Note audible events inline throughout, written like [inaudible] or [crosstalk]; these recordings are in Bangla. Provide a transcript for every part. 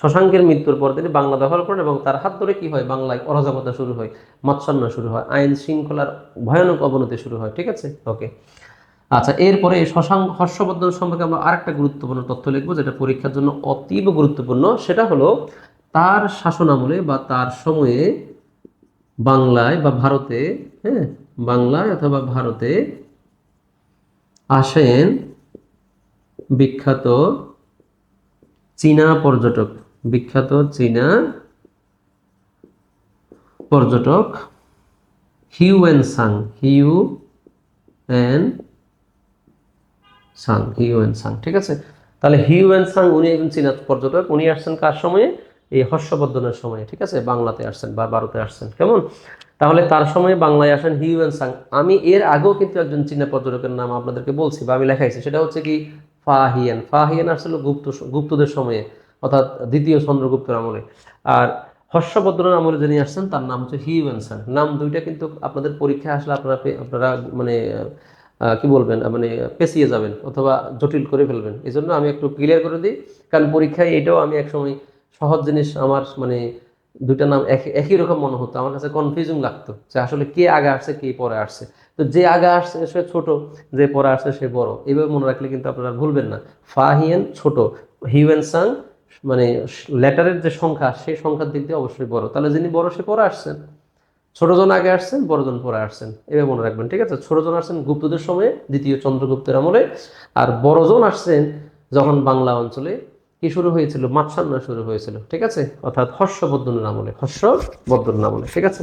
শশাঙ্কের মৃত্যুর পর তিনি বাংলা দখল করেন এবং তার হাত ধরে কি হয়? বাংলায় অরাজকতা শুরু হয়, মৎসন্ন শুরু হয়, আইন শৃঙ্খলার ভয়ানক অবনতি শুরু হয়, ঠিক আছে? ওকে আচ্ছা এরপরে শশাঙ্ক হর্ষবর্ধন সম্পর্কে আমরা আরেকটা গুরুত্বপূর্ণ তথ্য লিখব যেটা পরীক্ষার জন্য অতীব গুরুত্বপূর্ণ। সেটা হলো, তার শাসন আমলে বা তার সময়ে বাংলায় বা ভারতে হ্যাঁ বাংলায় অথবা ভারতে আসেন বিখ্যাত চীনা পর্যটক। বিখ্যাত চীনা পর্যটক Hiuen Tsang, Hiuen Tsang, Hiuen Tsang, ঠিক আছে? তাহলে হিউ এন সাং উনি একজন চীনা পর্যটক, উনি আসছেন কার সময়ে? এই হর্ষবর্ধনের সময়ে, ঠিক আছে? বাংলাতে আসছেন বা ভারতে আসছেন, কেমন? তাহলে তার সময় বাংলায় আসেন হিউ এন সাং। আমি এর আগেও কিন্তু একজন চীনা পর্যটকের নাম আপনাদেরকে বলছি বা আমি লেখাইছি, সেটা হচ্ছে কি ফাহিয়ান। ফাহিয়ান আসছিল গুপ্ত গুপ্তদের সময়ে। অর্থাৎ দ্বিতীয় চন্দ্রগুপ্তের আমলে। আর হর্ষবর্ধনের আমলে যিনি আসছেন, তার নাম হচ্ছে হিউ এন সাং নাম দুইটা কিন্তু আপনাদের পরীক্ষায় আসলে আপনারা আপনারা মানে কি বলবেন মানে পেছিয়ে যাবেন অথবা জটিল করে ফেলবেন। এই জন্য আমি একটু ক্লিয়ার করে দিই, কারণ পরীক্ষায় এটাও আমি একসময় সহজ জিনিস আমার মানে দুইটা নাম এক- একই রকম মনে হতো। আমার কাছে কনফিউজিং লাগতো যে আসলে কে আগে আসছে, কে পরে আসছে। তো যে আগে আসছে সে ছোট, যে পরে আসছে সে বড়। এইভাবে মনে রাখলে কিন্তু আপনারা ভুলবেন না। ফাহিয়েন ছোট হিউয়েন সাং মানে লেটারের যে সংখ্যা, সেই সংখ্যার দিক দিয়ে অবশ্যই বড়। তাহলে যিনি বড়, সে পরে আসছেন। ছোটজন আগে আসছেন, বড়জন পরে আসছেন। এভাবে মনে রাখবেন, ঠিক আছে? ছোটজন আসছেন গুপ্তদের সময়ে, দ্বিতীয় চন্দ্রগুপ্তের আমলে। আর বড়জন আসছেন যখন বাংলা অঞ্চলে, কি শুরু হয়েছিল? মাৎসান্না শুরু হয়েছিল, ঠিক আছে? অর্থাৎ হর্ষবর্ধনের আমলে হর্ষবর্ধনের আমলে, ঠিক আছে?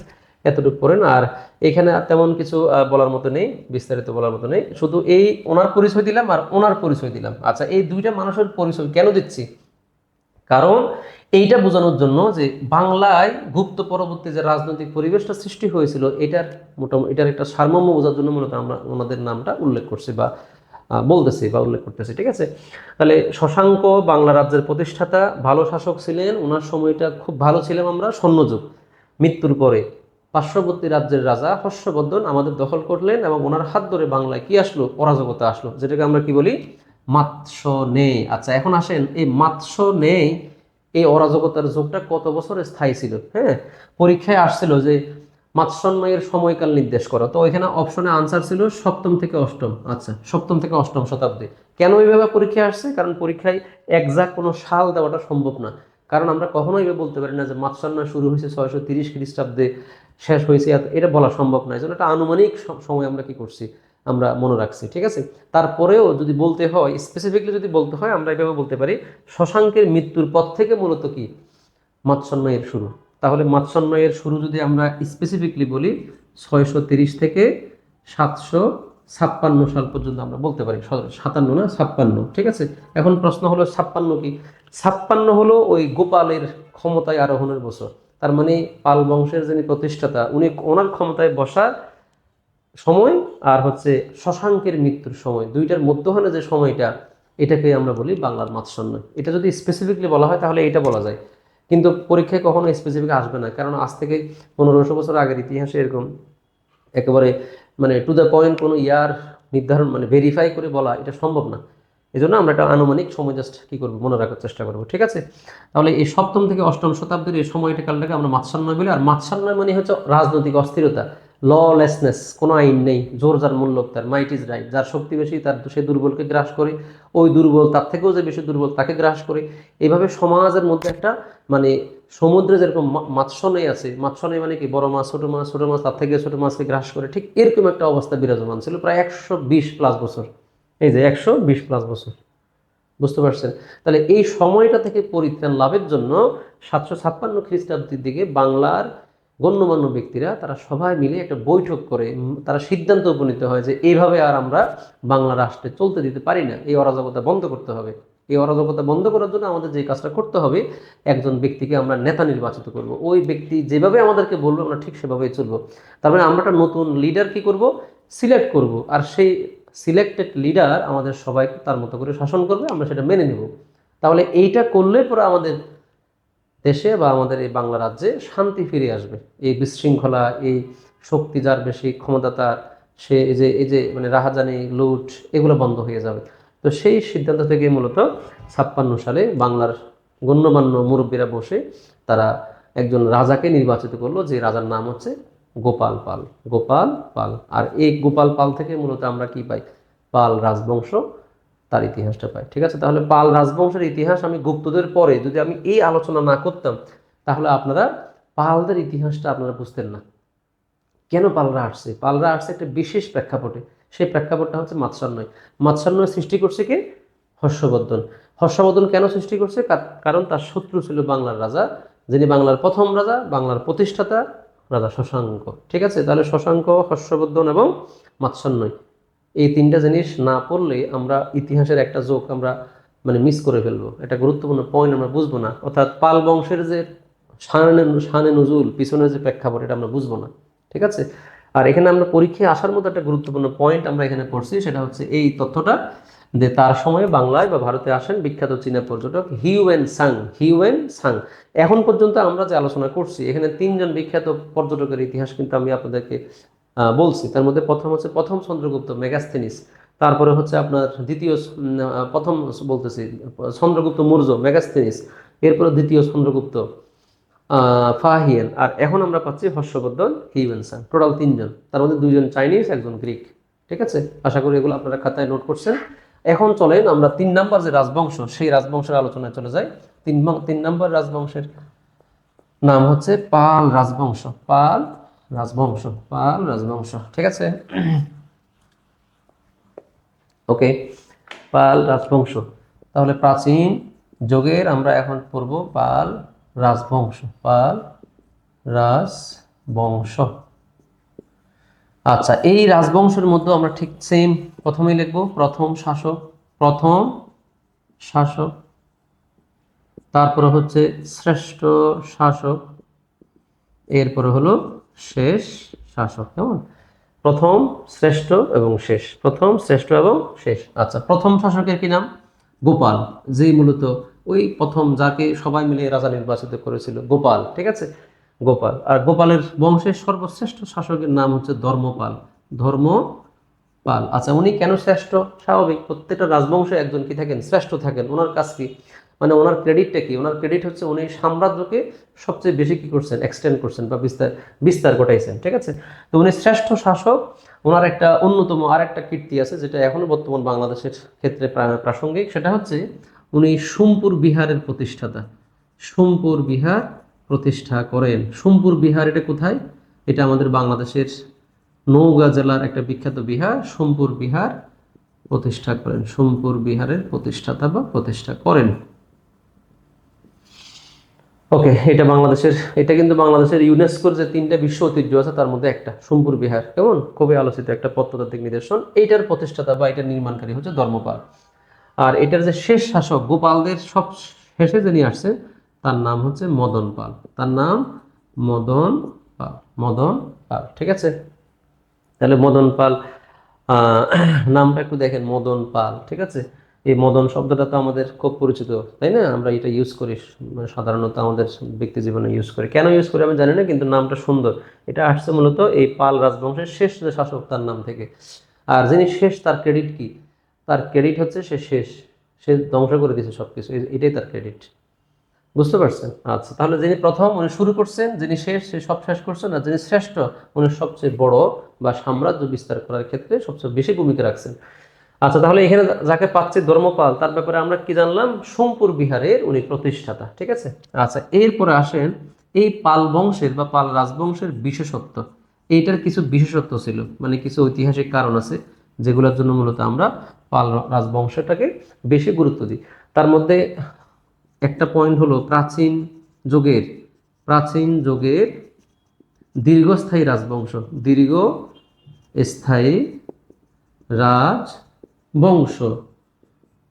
এতটুকু পড়েন। আর এখানে তেমন কিছু বলার মতো নেই, বিস্তারিত বলার মতো নেই। শুধু এই ওনার পরিচয় দিলাম আর ওনার পরিচয় দিলাম। আচ্ছা এই দুইটা মানুষের পরিচয় কেন দিচ্ছি? কারণ এইটা বোঝানোর জন্য যে বাংলায় গুপ্ত পরবর্তী যে রাজনৈতিক পরিবেশটা সৃষ্টি হয়েছিল, এটার মোটামুটি এটার একটা সারমর্ম বোঝার জন্য মূলত আমরা ওনাদের নামটা উল্লেখ করছি বা বলতেছি বা উল্লেখ করতেছি, ঠিক আছে? তাহলে শশাঙ্ক বাংলা রাজ্যের প্রতিষ্ঠাতা, ভালো শাসক ছিলেন, ওনার সময়টা খুব ভালো ছিলাম আমরা, স্বর্ণযুগ। মৃত্যুর পরে পার্শ্ববর্তী রাজ্যের রাজা হর্ষবর্ধন আমাদের দখল করলেন এবং ওনার হাত ধরে বাংলায় কি আসলো? অরাজকতা আসলো, যেটাকে আমরা কি বলি? মাৎস্য নেই। আচ্ছা এখন আসেন, এই মাৎস্য নেই, এই অরাজকতার যুগটা কত বছর স্থায়ী ছিল? হ্যাঁ পরীক্ষায় আসছিল যে মাৎসন্ময়ের সময়কাল নির্দেশ করা। তো ওইখানে অপশনে আনসার ছিল সপ্তম থেকে অষ্টম। আচ্ছা সপ্তম থেকে অষ্টম শতাব্দী। কেন এইভাবে পরীক্ষায় আসছে? কারণ পরীক্ষায় একজাক্ট কোনো সাল দেওয়াটা সম্ভব না। কারণ আমরা কখনোই এভাবে বলতে পারি না যে মাৎসন্ময় শুরু হয়েছে ছয়শো তিরিশ খ্রিস্টাব্দে, শেষ হয়েছে এটা বলা সম্ভব নয় এই জন্য একটা আনুমানিক সময় আমরা কি করছি? আমরা মনে রাখছি, ঠিক আছে? তারপরেও যদি বলতে হয় স্পেসিফিকলি যদি বলতে হয়, আমরা এভাবে বলতে পারি, শশাঙ্কের মৃত্যুর পর থেকে মূলত কি? মাৎসন্ময়ের শুরু। তাহলে মাৎসন্ময়ের শুরু যদি আমরা স্পেসিফিকলি বলি, ছয়শো তিরিশ থেকে সাতশো ছাপ্পান্ন সাল পর্যন্ত আমরা বলতে পারি, সাতান্ন না, ছাপ্পান্ন, ঠিক আছে? এখন প্রশ্ন হলো, ছাপ্পান্ন কি? ছাপ্পান্ন হলো ওই গোপালের ক্ষমতায় আরোহণের বছর। তার মানে পাল বংশের যিনি প্রতিষ্ঠাতা, উনি ওনার ক্ষমতায় বসা সময় আর হচ্ছে শশাঙ্কের মৃত্যুর সময়। দুইটার মধ্যখানে যে সময়টা, এটাকে আমরা বলি বাংলার মাৎসন্য এটা যদি স্পেসিফিকলি বলা হয় তাহলে এটা বলা যায়। কিন্তু পরীক্ষায় কখনো স্পেসিফিক আসবে না। কারণ আজ থেকে পনেরোশো বছর আগের ইতিহাসে এরকম একেবারে মানে টু দ্য পয়েন্ট কোনো ইয়ার নির্ধারণ মানে ভেরিফাই করে বলা এটা সম্ভব না। এই জন্য আমরা একটা আনুমানিক সময় জাস্ট কী করব, মনে রাখার চেষ্টা করব। ঠিক আছে? তাহলে এই সপ্তম থেকে অষ্টম শতাব্দীর এই সময়টা কালটাকে আমরা মাৎসান্নয় বলি। আর মাৎসান্নয় মানে হচ্ছে রাজনৈতিক অস্থিরতা। ললেসনেস কোনো আইন নেই, জোর যার মূল্য তার মাইট ইজ রাইট যার শক্তি বেশি তার সে দুর্বলকে গ্রাস করে, ওই দুর্বল তার থেকেও যে বেশি দুর্বল তাকে গ্রাস করে। এইভাবে সমাজের মধ্যে একটা মানে সমুদ্রে যেরকম মাৎস্যনয় আছে মাৎস্যনয় মানে কি বড় মাছ, ছোটো মাছ ছোটো মাছ তার থেকে ছোটো মাছকে গ্রাস করে, ঠিক এরকম একটা অবস্থা বিরাজমান ছিল প্রায় একশো বিশ প্লাস বছর। এই যে একশো বিশ প্লাস বছর। বুঝতে পারছেন? তাহলে এই সময়টা থেকে পরিত্রাণ লাভের জন্য সাতশো ছাপ্পান্ন খ্রিস্টাব্দের দিকে বাংলার গণ্যমান্য ব্যক্তিরা তারা সবাই মিলে একটা বৈঠক করে তারা সিদ্ধান্ত উপনীত হয় যে এইভাবে আর আমরা বাংলা রাষ্ট্রে চলতে দিতে পারি না। এই অরাজকতা বন্ধ করতে হবে। এই অরাজকতা বন্ধ করার জন্য আমাদের যে কাজটা করতে হবে, একজন ব্যক্তিকে আমরা নেতা নির্বাচিত করব। ওই ব্যক্তি যেভাবে আমাদেরকে বলব, আমরা ঠিক সেভাবেই চলবো। তার মানে আমরা একটা নতুন লিডার কি করব? সিলেক্ট করব। আর সেই সিলেক্টেড লিডার আমাদের সবাইকে তার মতো করে শাসন করবে, আমরা সেটা মেনে নেব। তাহলে এইটা করলে পরে আমাদের দেশে বা আমাদের এই বাংলা রাজ্যে শান্তি ফিরে আসবে। এই বিশৃঙ্খলা, এই শক্তি যার বেশি ক্ষমতা তার, সে এই যে এই যে মানে রাহাজানি, লুট, এগুলো বন্ধ হয়ে যাবে। তো সেই সিদ্ধান্ত থেকে মূলত ছাপ্পান্ন সালে বাংলার গণ্যমান্য মুরব্বীরা বসে তারা একজন রাজাকে নির্বাচিত করল, যে রাজার নাম হচ্ছে গোপাল পাল। গোপাল পাল। আর এই গোপাল পাল থেকে মূলত আমরা কি পাই? পাল রাজবংশ তার ইতিহাসটা পাই। ঠিক আছে? তাহলে পাল রাজবংশের ইতিহাস আমি গুপ্তদের পরে যদি আমি এই আলোচনা না করতাম, তাহলে আপনারা পালদের ইতিহাসটা আপনারা বুঝতেন না। কেন পালরা আসছে? পালরা আসছে একটা বিশেষ প্রেক্ষাপটে। সেই প্রেক্ষাপটটা হচ্ছে মাৎসান্নয়। মাৎসান্নয় সৃষ্টি করছে কে? হর্ষবর্ধন। হর্ষবর্ধন কেন সৃষ্টি করছে? কার- কারণ তার শত্রু ছিল বাংলার রাজা, যিনি বাংলার প্রথম রাজা, বাংলার প্রতিষ্ঠাতা রাজা শশাঙ্ক। ঠিক আছে? তাহলে শশাঙ্ক, হর্ষবর্ধন এবং মাৎসান্নয়। এই তিনটা জিনিস না পড়লে আমরা ইতিহাসের একটা যোগ আমরা মানে মিস করে ফেলব। এটা গুরুত্বপূর্ণ পয়েন্ট আমরা বুঝব না। অর্থাৎ পাল বংশের যে শানে সানে নজুল পিছনের যে প্রেক্ষাপট, এটা আমরা বুঝব না। ঠিক আছে? আর এখানে আমরা পরীক্ষায় আসার মতো একটা গুরুত্বপূর্ণ পয়েন্ট আমরা এখানে পড়ছি, সেটা হচ্ছে এই তথ্যটা যে তার সময়ে বাংলায় বা ভারতে আসেন বিখ্যাত চীনা পর্যটক হিউয়েন সাং হিউয়েন সাং। এখন পর্যন্ত আমরা যে আলোচনা করছি, এখানে তিনজন বিখ্যাত পর্যটকের ইতিহাস কিন্তু আমি আপনাদেরকে বলছি, তার মধ্যে প্রথম হচ্ছে প্রথম চন্দ্রগুপ্ত, মেগাস্থেনিস। তারপরে হচ্ছে আপনার দ্বিতীয় প্রথম বলতেছি, চন্দ্রগুপ্ত মৌর্য, মেগাস্থেনিস। এরপরে দ্বিতীয় চন্দ্রগুপ্ত ফাহিয়েন। আর এখন আমরা পাচ্ছি হর্ষবর্ধন, হিউয়েনসাং। টোটাল তিনজন। তার মধ্যে দুইজন চাইনিজ, একজন গ্রিক। ঠিক আছে? আশা করি এগুলো আপনারা খাতায় নোট করছেন। এখন চলেন আমরা তিন নাম্বার যে রাজবংশ, সেই রাজবংশের আলোচনায় চলে যাই। তিন তিন নম্বর রাজবংশের নাম হচ্ছে পাল রাজবংশ। পাল রাজবংশ পাল রাজবংশ ঠিক আছে? ওকে, পাল, রাজবংশ। তাহলে প্রাচীন যুগের আমরা এখন পড়ব পাল রাজবংশ পাল রাজবংশ। আচ্ছা এই রাজবংশের মধ্যে আমরা ঠিক সেম প্রথমেই লিখব, প্রথম শাসক প্রথম শাসক, তারপরে হচ্ছে শ্রেষ্ঠ শাসক, এরপরে হলো শেষ শাসক, কেমন? প্রথম, শ্রেষ্ঠ এবং শেষ। প্রথম, শ্রেষ্ঠ এবং শেষ। আচ্ছা প্রথম শাসকের কি নাম? গোপাল, যেই মূলত ওই প্রথম যাকে সবাই মিলে রাজা নির্বাচিত করেছিল, গোপাল, ঠিক আছে? গোপাল। আর গোপালের বংশের সর্বশ্রেষ্ঠ শাসকের নাম হচ্ছে ধর্মপাল। ধর্মপাল। আচ্ছা উনি কেন শ্রেষ্ঠ? স্বাভাবিক, প্রত্যেকটা রাজবংশে একজন কি থাকেন? শ্রেষ্ঠ থাকেন। ওনার কাছ কি? মানে ওনার ক্রেডিটটা কি? ওনার ক্রেডিট হচ্ছে উনি সাম্রাজ্যকে সবচেয়ে বেশি কি করছেন? এক্সটেন্ড করছেন বা বিস্তার বিস্তার ঘটাইছেন, ঠিক আছে? তো উনি শ্রেষ্ঠ শাসক ওনার একটা অন্যতম আর একটা কীর্তি আছে, যেটা এখনও বর্তমান বাংলাদেশের ক্ষেত্রে প্রাসঙ্গিক। সেটা হচ্ছে উনি সোমপুর বিহারের প্রতিষ্ঠাতা। সোমপুর বিহার প্রতিষ্ঠা করেন। সোমপুর বিহার এটা কোথায়? এটা আমাদের বাংলাদেশের নওগাঁ জেলার একটা বিখ্যাত বিহার। সোমপুর বিহার প্রতিষ্ঠা করেন। সোমপুর বিহারের প্রতিষ্ঠাতা বা প্রতিষ্ঠা করেন। ওকে এটা বাংলাদেশের, এটা কিন্তু বাংলাদেশের ইউনেস্কোর যে তিনটা বিশ্ব ঐতিহ্য আছে, তার মধ্যে একটা, সোমপুর বিহার। কেমন? খুবই আলোচিত একটা প্রত্নতাত্ত্বিক নিদর্শন। এইটার প্রতিষ্ঠাতা বা এটার নির্মাণকারী হচ্ছে ধর্মপাল। আর এটার যে শেষ শাসক, গোপালদের সব শেষে যিনি আসছে তার নাম হচ্ছে মদন পাল। তার নাম মদন পাল মদন পাল, ঠিক আছে? তাহলে মদন পাল নামটা একটু দেখেন, মদন পাল, ঠিক আছে? এই মদন শব্দটা তো আমাদের খুব পরিচিত, তাই না? আমরা এটা ইউজ করি মানে সাধারণত আমাদের ব্যক্তি জীবনে ইউজ করি। কেন ইউজ করি আমি জানি না, কিন্তু নামটা সুন্দর। এটা আসছে মূলত এই পাল রাজবংশের শেষ যে শাসক, তার নাম থেকে। আর যিনি শেষ, তার ক্রেডিট কি? তার ক্রেডিট হচ্ছে সে শেষ। সে ধ্বংস করে দিয়েছে সব কিছু এটাই তার ক্রেডিট বুঝতে পারছেন? আচ্ছা তাহলে যিনি প্রথম, উনি শুরু করছেন, যিনি শেষ, সে সব শেষ করছেন আর যিনি শ্রেষ্ঠ, উনি সবচেয়ে বড় বা সাম্রাজ্য বিস্তার করার ক্ষেত্রে সবচেয়ে বেশি ভূমিকা রাখছেন। আচ্ছা তাহলে এখানে যাকে পাচ্ছি ধর্মপাল, তার ব্যাপারে আমরা কি জানলাম? সোমপুর বিহারের উনি প্রতিষ্ঠাতা, ঠিক আছে? আচ্ছা এরপরে আসেন এই পাল বংশের বা পাল রাজবংশের বিশেষত্ব। এইটার কিছু বিশেষত্ব ছিল মানে কিছু ঐতিহাসিক কারণ আছে, যেগুলোর জন্য মূলত আমরা পাল রাজবংশটাকে বেশি গুরুত্ব দিই। তার মধ্যে একটা পয়েন্ট হলো প্রাচীন যুগের প্রাচীন যুগের দীর্ঘস্থায়ী রাজবংশ দীর্ঘ স্থায়ী রাজবংশ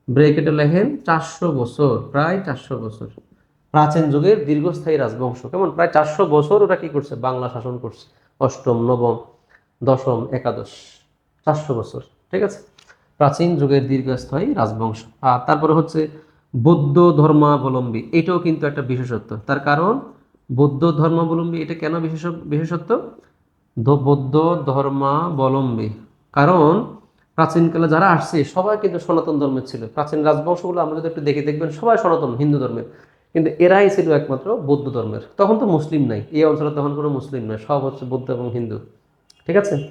ব্রেকেটে লেখেন চারশো বছর, প্রায় চারশো বছর। প্রাচীন যুগের দীর্ঘস্থায়ী রাজবংশ। কেমন? প্রায় চারশো বছর ওরা কি করছে? বাংলা শাসন করছে। অষ্টম, নবম, দশম, একাদশ। চারশো বছর, ঠিক আছে? প্রাচীন যুগের দীর্ঘস্থায়ী রাজবংশ। আর তারপরে হচ্ছে বৌদ্ধ ধর্মাবলম্বী। এটাও কিন্তু একটা বিশেষত্ব। তার কারণ, বৌদ্ধ ধর্মাবলম্বী এটা কেন বিশেষ বিশেষত্ব? বৌদ্ধ ধর্মাবলম্বী। কারণ প্রাচীনকালে যারা আসছে, সবাই কিন্তু সনাতন ধর্মের ছিল। প্রাচীন রাজবংশগুলো আমরা যদি একটু দেখে দেখবেন, সবাই সনাতন, হিন্দু ধর্মের। কিন্তু এরাই ছিল একমাত্র বৌদ্ধ ধর্মের। তখন তো মুসলিম নাই। এই অঞ্চলে তখন কোনো মুসলিম নয় সব হচ্ছে বৌদ্ধ এবং হিন্দু। ঠিক আছে?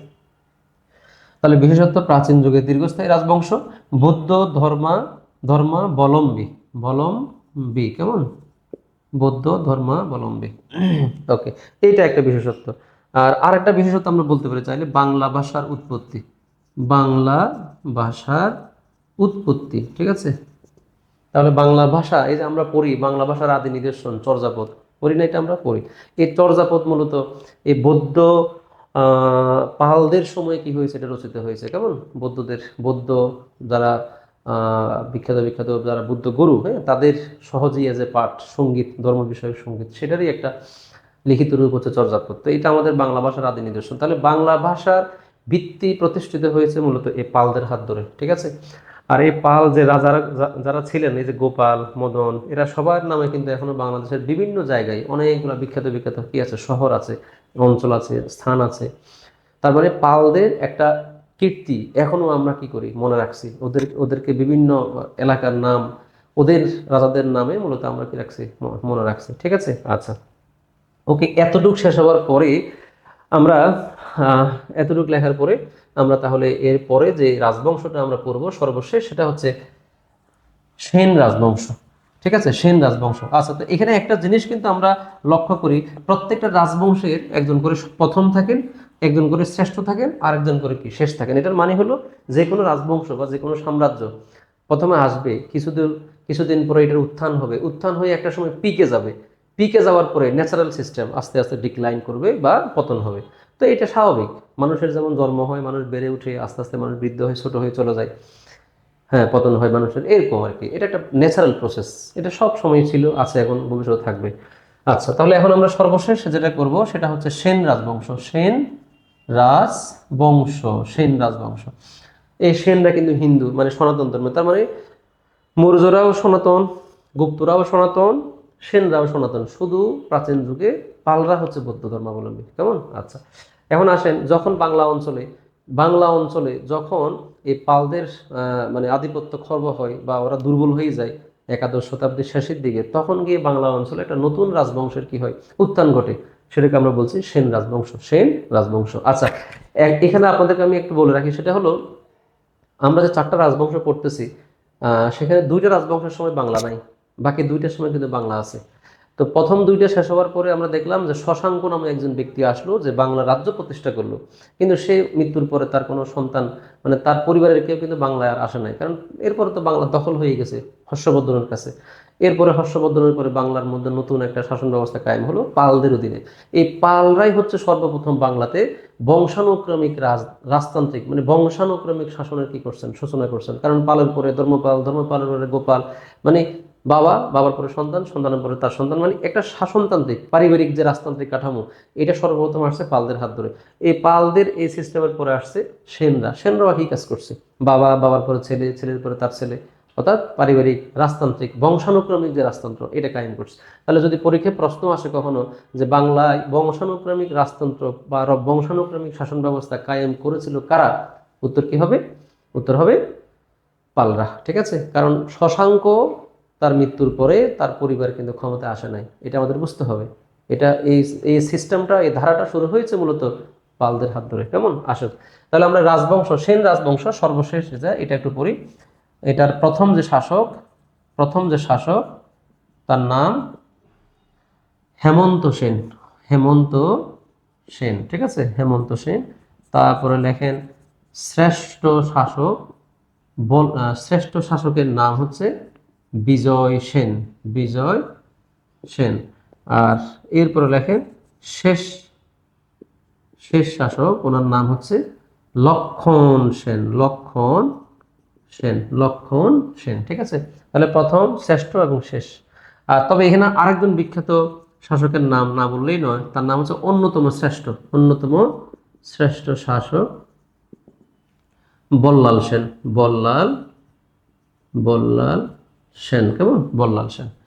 তাহলে বিশেষত প্রাচীন যুগে দীর্ঘস্থায়ী রাজবংশ, বৌদ্ধ ধর্মা, ধর্মাবলম্বী। বলম্বী, কেমন? বৌদ্ধ ধর্মাবলম্বী। [clears throat] ওকে এইটা একটা বিশেষত্ব। আর আরেকটা বিশেষত্ব আমরা বলতে পারি চাইলে বাংলা ভাষার উৎপত্তি। বাংলা ভাষার উৎপত্তি, ঠিক আছে? তাহলে বাংলা ভাষা, এই যে আমরা পড়ি, বাংলা ভাষার আদি নিদর্শন, চর্যাপদ। পড়ি না এটা আমরা পড়ি। এই চর্যাপদ মূলত এই বৌদ্ধ পালদের সময় কি হয়েছে এটা রচিত হয়েছে, কেমন? বৌদ্ধদের, বৌদ্ধ যারা বিখ্যাত বিখ্যাত যারা বুদ্ধ গুরু হ্যাঁ তাদের সহজেই যে পাঠ, সংগীত, ধর্ম বিষয়ক সংগীত, সেটারই একটা লিখিত রূপ হচ্ছে চর্যাপদ। তো এটা আমাদের বাংলা ভাষার আদি নিদর্শন। তাহলে বাংলা ভাষার ভিত্তি প্রতিষ্ঠিত হয়েছে মূলত এই পালদের হাত ধরে, ঠিক আছে? আর এই পাল যে রাজারা যারা ছিলেন, এই যে গোপাল, মদন, এরা সবার নামে কিন্তু এখনও বাংলাদেশের বিভিন্ন জায়গায় অনেকগুলো বিখ্যাত বিখ্যাত কি আছে? শহর আছে, অঞ্চল আছে, স্থান আছে। তারপরে পালদের একটা কীর্তি এখনও আমরা কি করি? মনে রাখছি। ওদের, ওদেরকে বিভিন্ন এলাকার নাম, ওদের রাজাদের নামে মূলত আমরা কি রাখছি? মনে রাখছি, ঠিক আছে? আচ্ছা। ওকে, এতটুক শেষ হওয়ার পরে আমরা এতটুকু লেখার পরে আমরা তাহলে এর পরে যে রাজবংশটা আমরা পড়ব সর্বশেষ সেটা হচ্ছে সেন রাজবংশ। ঠিক আছে? সেন রাজবংশ। আচ্ছা তো এখানে একটা জিনিস কিন্তু আমরা লক্ষ্য করি, প্রত্যেকটা রাজবংশের একজন করে প্রথম থাকেন, একজন করে শ্রেষ্ঠ থাকেন আর একজন করে কি? শেষ থাকেন। এটার মানে হলো যে কোনো রাজবংশ বা যে কোনো সাম্রাজ্য প্রথমে আসবে কিছুদিন কিছুদিন পরে এটার উত্থান হবে। উত্থান হয়ে একটা সময় পিকে যাবে। পিকে যাওয়ার পরে ন্যাচারাল সিস্টেম আস্তে আস্তে ডিক্লাইন করবে বা পতন হবে। তো এটা স্বাভাবিক। মানুষের যেমন জন্ম হয়, মানুষ বেড়ে উঠে, আস্তে আস্তে মানুষ বৃদ্ধ হয়ে, ছোট হয়ে চলে যায়। হ্যাঁ পতন হয় মানুষের, এরকম আর কি। এটা একটা ন্যাচারাল প্রসেস এটা সব সময় ছিল, আছে, এখন ভবিষ্যতে থাকবে। আচ্ছা তাহলে এখন আমরা সর্বশেষ যেটা করব, সেটা হচ্ছে সেন রাজবংশ। সেন রাজবংশ সেন রাজবংশ। এই সেনরা কিন্তু হিন্দু মানে সনাতন ধর্ম। তার মানে মৌর্যরাও সনাতন, গুপ্তরাও সনাতন সেনরাও সনাতন, শুধু প্রাচীন যুগে পালরা হচ্ছে বৌদ্ধ ধর্মাবলম্বী। কেমন? আচ্ছা এখন আসেন, যখন বাংলা অঞ্চলে বাংলা অঞ্চলে যখন এই পালদের মানে আধিপত্য খর্ব হয় বা ওরা দুর্বল হয়ে যায় একাদশ শতাব্দীর শেষের দিকে, তখন গিয়ে বাংলা অঞ্চলে একটা নতুন রাজবংশের কি হয়? উত্থান ঘটে। সেটাকে আমরা বলছি সেন রাজবংশ সেন রাজবংশ। আচ্ছা এখানে আপনাদেরকে আমি একটু বলে রাখি, সেটা হলো, আমরা যে চারটা রাজবংশ পড়তেছি সেখানে দুইটা রাজবংশের সময় বাংলা নাই। বাকি দুইটার সময় কিন্তু বাংলা আছে। তো প্রথম দুইটা শেষ হওয়ার পরে আমরা দেখলাম যে শশাঙ্ক নামে একজন ব্যক্তি আসলো যে বাংলা রাজ্য প্রতিষ্ঠা করল। কিন্তু সে মৃত্যুর পরে তার কোনো সন্তান মানে তার পরিবারের কেউ কিন্তু বাংলায় আর আসে নাই। কারণ এরপরে তো বাংলা দখল হয়ে গেছে হর্ষবর্ধনের কাছে। এরপরে হর্ষবর্ধনের পরে বাংলার মধ্যে নতুন একটা শাসন ব্যবস্থা কায়েম হলো পালদের অধীনে। এই পালরাই হচ্ছে সর্বপ্রথম বাংলাতে বংশানুক্রমিক রাজ, রাজতান্ত্রিক মানে বংশানুক্রমিক শাসনের কি করছেন, সূচনা করছেন। কারণ পালের পরে ধর্মপাল, ধর্মপালের পরে গোপাল মানে বাবা, বাবার পরে সন্তান, সন্তানের পরে তার সন্তান মানে একটা শাসনতান্ত্রিক, পারিবারিক যে রাজতান্ত্রিক কাঠামো, এটা সর্বপ্রথম আসছে পালদের হাত ধরে। এই পালদের এই সিস্টেমের পরে আসছে সেনরা। সেনরাও কি কাজ করছে। বাবা, বাবার পরে ছেলে, ছেলের পরে তার ছেলে। অর্থাৎ পারিবারিক, রাজতান্ত্রিক, বংশানুক্রমিক যে রাজতন্ত্র, এটা কায়েম করছে। তাহলে যদি পরীক্ষায় প্রশ্ন আসে কখনো যে বাংলায় বংশানুক্রমিক রাজতন্ত্র বা বংশানুক্রমিক শাসন ব্যবস্থা কায়েম করেছিল কারা? উত্তর কি হবে? উত্তর হবে পালরা। ঠিক আছে? কারণ শশাঙ্ক তার মৃত্যুর পরে তার পরিবার কিন্তু ক্ষমতা আসে নাই। এটা আমাদের বুঝতে হবে। এটা এই এই সিস্টেমটা, এই ধারাটা শুরু হয়েছে মূলত পালদের হাত ধরে। কেমন? আসুক। তাহলে আমরা রাজবংশ, সেন রাজবংশ সর্বশেষ যেটা এটা একটু পড়ি। এটার প্রথম যে শাসক, প্রথম যে শাসক, তার নাম হেমন্ত সেন। হেমন্ত সেন, ঠিক আছে? হেমন্ত সেন। তারপরে লেখেন শ্রেষ্ঠ শাসক শ্রেষ্ঠ শাসকের নাম হচ্ছে বিজয় সেন বিজয় সেন। আর এরপরে লেখেন শেষ শেষ শাসক, ওনার নাম হচ্ছে লক্ষণ সেন লক্ষণ সেন লক্ষণ সেন, ঠিক আছে? তাহলে প্রথম, শ্রেষ্ঠ এবং শেষ। আর তবে এখানে আরেকজন বিখ্যাত শাসকের নাম না বললেই নয়, তার নাম হচ্ছে অন্যতম শ্রেষ্ঠ অন্যতম শ্রেষ্ঠ শাসক বল্লাল সেন। বল্লাল বল্লাল সেন কেমন? বল্লাল সেন।